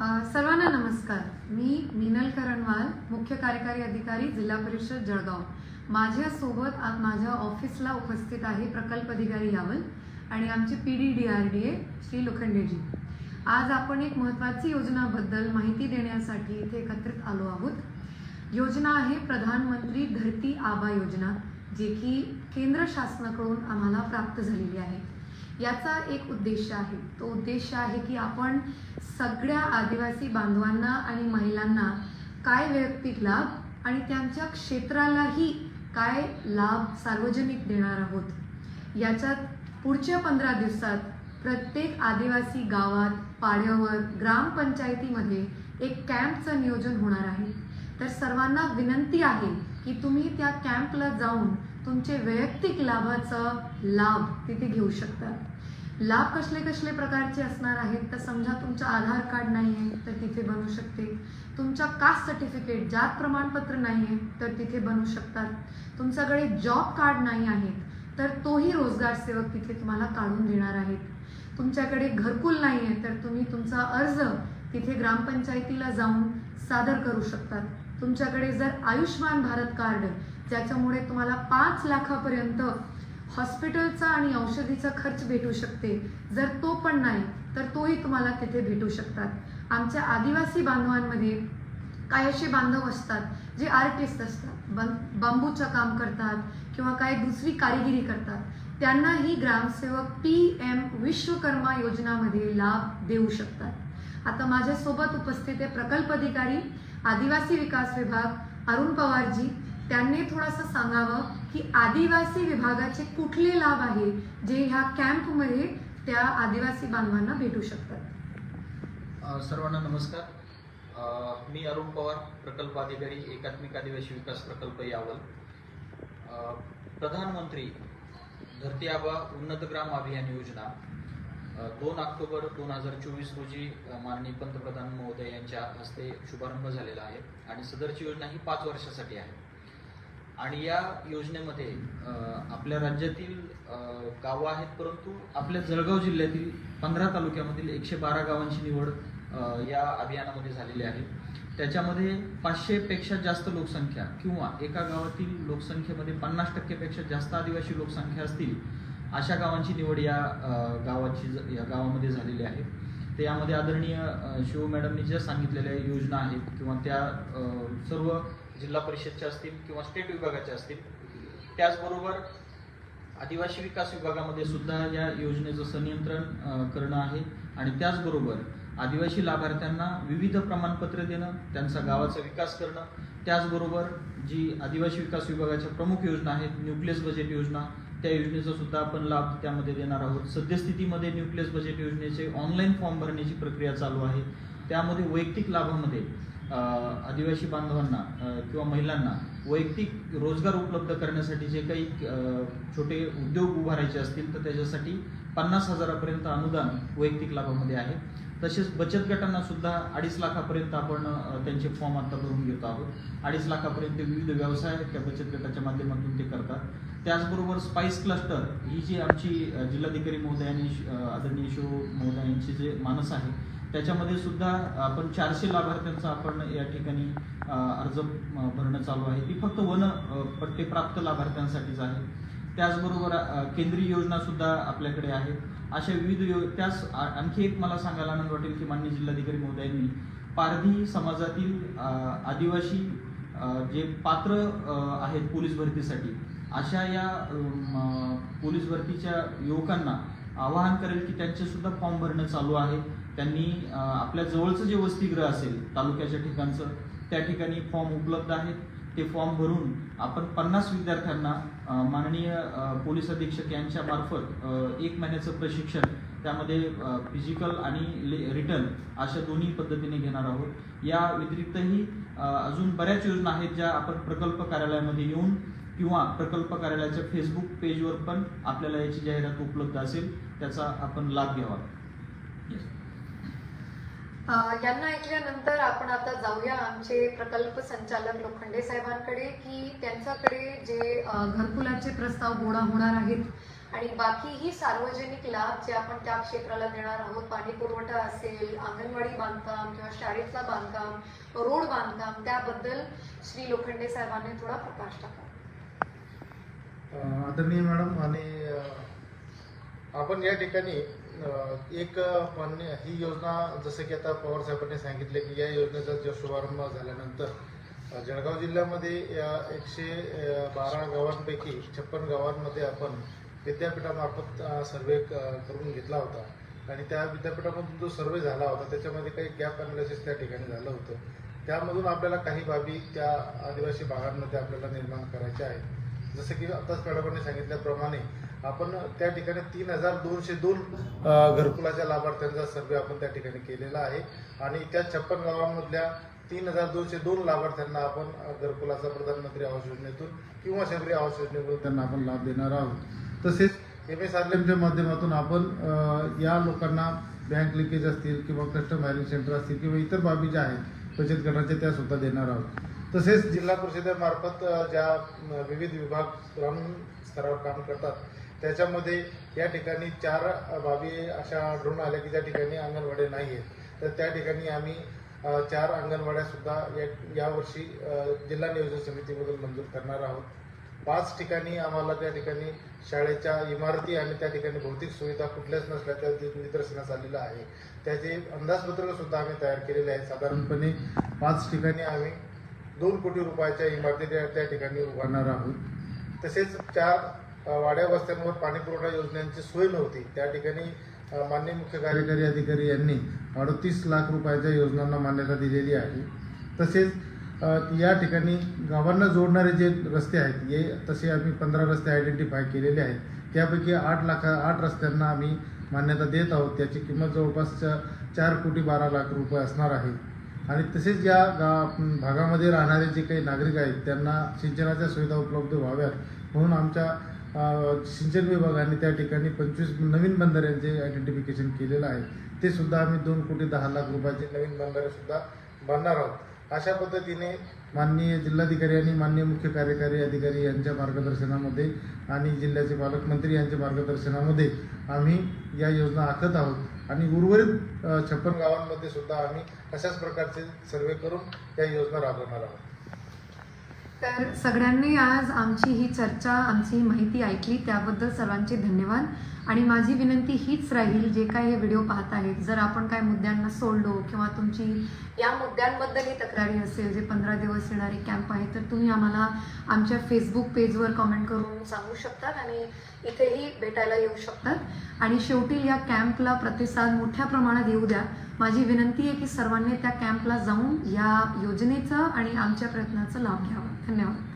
सर्वांना नमस्कार. मी मीनल करणवाल मुख्य कार्यकारी अधिकारी जिल्हा परिषद जळगाव. माझ्यासोबत आज माझ्या ऑफिसला उपस्थित आहे प्रकल्प अधिकारी यावल आणि आमचे P D D R D A Shri Lokhandeji. आज आपण एक महत्त्वाची योजनाबद्दल माहिती देण्यासाठी इथे एकत्रित आलो आहोत. योजना आहे प्रधानमंत्री धरती आबा योजना जे की केंद्र शासनाकडून आम्हाला प्राप्त झालेली आहे. याचा एक उद्देश आहे. तो उद्देश आहे की आपण सगळ्या आदिवासी बांधवांना आणि महिलांना काय वैयक्तिक लाभ आणि त्यांच्या क्षेत्रालाही काय लाभ सार्वजनिक देणार आहोत? याच्यात पुढच्या पंधरा दिवसात प्रत्येक आदिवासी गावात पाड्यावर ग्रामपंचायतीमध्ये एक कॅम्पचं नियोजन होणार आहे. तर सर्वांना विनंती आहे की तुम्ही त्या कॅम्पला जाऊन तुमचे वैयक्तिक लाभाचा लाभ तिथे घेऊ शकता. लाभ कसले कसले प्रकारचे असणार आहेत तर समजा तुमचं आधार कार्ड नाही आहे तर तिथे बनू शकते. तुमच्या कास्ट सर्टिफिकेट जात प्रमाणपत्र नाही आहे तर तिथे बनू शकतात. तुमच्याकडे जॉब कार्ड नाही आहेत तर तोही रोजगार सेवक तिथे तुम्हाला काढून देणार आहेत. तुमच्याकडे घरकुल नाही आहे तर तुम्ही तुमचा अर्ज तिथे ग्रामपंचायतीला जाऊन सादर करू शकतात. तुमच्याकडे जर आयुष्यमान भारत कार्ड ज्याच्यामुळे तुम्हाला पाच लाखापर्यंत हॉस्पिटलचा आणि औषधीचा खर्च भेटू शकते. जर तो पण नाही तर तोही तुम्हाला तिथे भेटू शकतात. आमच्या आदिवासी बांधवांमध्ये काही असे बांधव असतात जे आर्टिस्ट असतात. बं बांबूचं काम करतात किंवा काही दुसरी कारिगिरी करतात. त्यांनाही ग्रामसेवक पी एम विश्वकर्मा योजनामध्ये लाभ देऊ शकतात. आता माझ्यासोबत उपस्थित आहे प्रकल्प अधिकारी आदिवासी विकास विभाग अरुण पवारजी. त्यांनी थोडंसं सांगावं की आदिवासी विभागाचे कुठले लाभ आहे जे ह्या कॅम्पमध्ये त्या आदिवासी बांधवांना भेटू शकतात? सर्वांना नमस्कार. मी अरुण पवार प्रकल्प अधिकारी एकात्मिक आदिवासी विकास प्रकल्प यावल. प्रधानमंत्री धरती आबा उन्नत ग्राम अभियान योजना. दोन ऑक्टोबर दोन हजार चोवीस रोजी माननीय पंतप्रधान महोदय यांच्या हस्ते शुभारंभ झालेला आहे आणि सदरची योजना ही पाच वर्षासाठी आहे. आणि या योजनेमध्ये आपल्या राज्यातील गावं आहेत परंतु आपल्या जळगाव जिल्ह्यातील पंधरा तालुक्यामधील एकशे बारा गावांची निवड या अभियानामध्ये झालेली आहे. त्याच्यामध्ये पाचशेपेक्षा जास्त लोकसंख्या किंवा एका गावातील लोकसंख्येमध्ये पन्नास टक्केपेक्षा जास्त आदिवासी लोकसंख्या असतील अशा गावांची निवड या गावाची ज- या गावामध्ये झालेली आहे. ते यामध्ये आदरणीय शिव मॅडमनी ज्या सांगितलेल्या योजना आहेत किंवा त्या सर्व जिल्हा परिषदच्या असतील किंवा स्टेट विभागाच्या असतील त्याचबरोबर आदिवासी विकास विभागामध्ये सुद्धा या योजनेचं संनियंत्रण करणं आहे. आणि त्याचबरोबर आदिवासी लाभार्थ्यांना विविध प्रमाणपत्र देणं त्यांचा गावाचा विकास करणं त्याचबरोबर जी आदिवासी विकास विभागाच्या प्रमुख योजना आहेत न्यूक्लियस बजेट योजना त्या योजनेचा सुद्धा आपण लाभ त्यामध्ये देणार आहोत. सद्यस्थितीमध्ये न्यूक्लियस बजेट योजनेचे ऑनलाईन फॉर्म भरण्याची प्रक्रिया चालू आहे. त्यामध्ये वैयक्तिक लाभामध्ये आदिवासी बांधवांना किंवा महिलांना वैयक्तिक रोजगार उपलब्ध करण्यासाठी जे काही छोटे उद्योग उभारायचे असतील तर त्याच्यासाठी पन्नास हजारापर्यंत अनुदान वैयक्तिक लाभामध्ये आहे. तसेच बचत गटांना सुद्धा अडीच लाखापर्यंत आपण त्यांचे फॉर्म आता भरून घेत आहोत. अडीच लाखापर्यंत विविध व्यवसाय त्या बचत गटाच्या माध्यमातून ते करतात. त्याचबरोबर स्पाइस क्लस्टर ही जी आमची जिल्हाधिकारी महोदयांनी आदरणीय शिव महोदयांची जे मानस आहे त्याच्यामध्ये सुद्धा आपण चारशे लाभार्थ्यांचा आपण या ठिकाणी अर्ज भरणं चालू आहे. ती फक्त वन अ, पट्टे प्राप्त लाभार्थ्यांसाठीच आहे. त्याचबरोबर केंद्रीय योजना सुद्धा आपल्याकडे आहे. अशा विविध यो त्याच आणखी एक मला सांगायला आनंद वाटेल की माननीय जिल्हाधिकारी महोदयांनी पारधी समाजातील आदिवासी जे पात्र आहेत पोलीस भरतीसाठी अशा या पोलीस भरतीच्या युवकांना आवाहन करेल की त्यांचे सुद्धा फॉर्म भरणं चालू आहे. त्यांनी आपल्या जवळचं जे वसतिगृह असेल तालुक्याच्या ठिकाणचं त्या ठिकाणी फॉर्म उपलब्ध आहेत. ते फॉर्म भरून आपण पन्नास विद्यार्थ्यांना माननीय पोलीस अधीक्षक यांच्या मार्फत एक महिन्याचं प्रशिक्षण त्यामध्ये फिजिकल आणि रिटर्न अशा दोन्ही पद्धतीने घेणार आहोत. या व्यतिरिक्तही अजून बऱ्याच योजना आहेत ज्या आपण प्रकल्प कार्यालयामध्ये येऊन किंवा प्रकल्प कार्यालयाच्या फेसबुक पेजवर पण आपल्याला याची जाहिरात उपलब्ध असेल. त्याचा आपण लाभ घ्यावा. यांना ऐकल्यानंतर आपण आता जाऊया आमचे प्रकल्प संचालक लोखंडे साहेबांकडे की त्यांच्याकडे जे घरकुलाचे प्रस्ताव गोळा होणार आहेत आणि बाकीही सार्वजनिक लाभ जे आपण त्या क्षेत्राला देणार आहोत पाणी पुरवठा असेल अंगणवाडी बांधकाम किंवा शाळेतलं बांधकाम रोड बांधकाम त्याबद्दल श्री लोखंडे साहेबांनी थोडा प्रकाश टाका आदरणीय मॅडम आणि आपण या ठिकाणी एक मान्य ही योजना जसं की आता पवार साहेबांनी सांगितले की या योजनेचा जो शुभारंभ झाल्यानंतर जळगाव जिल्ह्यामध्ये या एकशे बारा गावांपैकी छप्पन गावांमध्ये आपण विद्यापीठामार्फत सर्वे करून घेतला होता. आणि त्या विद्यापीठामधून जो सर्वे झाला होता त्याच्यामध्ये काही गॅप अनालिसिस त्या ठिकाणी झालं होतं. त्यामधून आपल्याला काही बाबी त्या आदिवासी भागांमध्ये आपल्याला निर्माण करायच्या आहेत. जसं की आताच मॅडमांनी सांगितल्याप्रमाणे आपण त्या ठिकाणी तीन हजार दोनशे दोन घरकुलाच्या लाभार्थ्यांचा सर्वे आपण त्या ठिकाणी केलेला आहे. आणि त्या छप्पन गावांमधल्या तीन हजार दोनशे दोन लाभार्थ्यांना आपण घरकुलाचा प्रधानमंत्री आवास योजनेतून किंवा शहरी आवास योजनेतून त्यांना आपण लाभ देणार आहोत. तसेच एम एस आर एमच्या माध्यमातून आपण या लोकांना बँक लिकेज असतील किंवा कस्टम हायरिंग सेंटर असतील किंवा इतर बाबी ज्या आहेत बचत गटाच्या त्या सुद्धा देणार आहोत. तसेच जिल्हा परिषदेमार्फत ज्या विविध विभाग ग्रामीण स्तरावर काम करतात त्याच्यामध्ये या ठिकाणी चार बाबी अशा आढळून आल्या की ज्या ठिकाणी अंगणवाड्या नाही आहेत. तर त्या ठिकाणी आम्ही चार अंगणवाड्यासुद्धा या यावर्षी जिल्हा नियोजन समितीमधून मंजूर करणार आहोत. पाच ठिकाणी आम्हाला त्या ठिकाणी शाळेच्या इमारती आणि त्या ठिकाणी भौतिक सुविधा कुठल्याच नसल्या त्या निदर्शनास आलेलं आहे त्याचे अंदाजपत्रकसुद्धा आम्ही तयार केलेले आहे साधारणपणे पाच ठिकाणी आम्ही दोन कोटी रुपयाच्या इमारती त्या त्या ठिकाणी उभारणार आहोत. तसेच चार वाड्या वस्त्यांवर पाणी पुरवठा योजनांची सोय नव्हती. त्या ठिकाणी मान्य माननीय मुख्य कार्यकारी अधिकारी यांनी अडतीस लाख रुपयाच्या योजनांना मान्यता दिलेली आहे. तसेच या ठिकाणी गावांना जोडणारे जे रस्ते आहेत हे तसे आम्ही पंधरा रस्ते आयडेंटिफाय केलेले आहेत. त्यापैकी आठ लाखा आठ रस्त्यांना आम्ही मान्यता देत आहोत. त्याची किंमत जवळपास चार कोटी बारा लाख रुपये असणार आहे. आणि तसेच या गा भागामध्ये राहणारे जे काही नागरिक आहेत त्यांना सिंचनाच्या सुविधा उपलब्ध व्हाव्यात म्हणून आमच्या सिंचन विभागाने त्या ठिकाणी पंचवीस नवीन बंधाऱ्यांचे आयडेंटिफिकेशन केलेलं आहे. ते सुद्धा आम्ही दोन कोटी दहा लाख रुपयाचे नवीन बंधारे सुद्धा बांधणार आहोत. अशा पद्धतीने माननीय जिल्हाधिकारी आणि माननीय मुख्य कार्यकारी अधिकारी यांच्या मार्गदर्शनामध्ये आणि जिल्ह्याचे पालकमंत्री यांच्या मार्गदर्शनामध्ये आम्ही या योजना आखत आहोत. आणि उर्वरित छप्पन गावांमध्ये सुद्धा आम्ही अशाच प्रकारचे सर्वे करून या योजना राबवणार आहोत. तर सगळ्यांनी आज आमची ही चर्चा आमची ही माहिती ऐकली. त्याबद्दल सर्वांचे धन्यवाद. आणि माझी विनंती हीच राहील जे काय हे व्हिडिओ पाहत आहेत जर आपण काय मुद्द्यांना सोडलो किंवा तुमची या मुद्द्यांबद्दलही तक्रारी असेल जे पंधरा दिवस येणारे कॅम्प आहे तर तुम्ही आम्हाला आमच्या फेसबुक पेजवर कमेंट करून सांगू शकतात आणि इथेही भेटायला येऊ शकतात. आणि शेवटी या कॅम्पला प्रतिसाद मोठ्या प्रमाणात येऊ द्या. माझी विनंती आहे की सर्वांनी त्या कॅम्पला जाऊन या योजनेचा आणि आमच्या प्रयत्नाचा लाभ घ्यावा. धन्यवाद.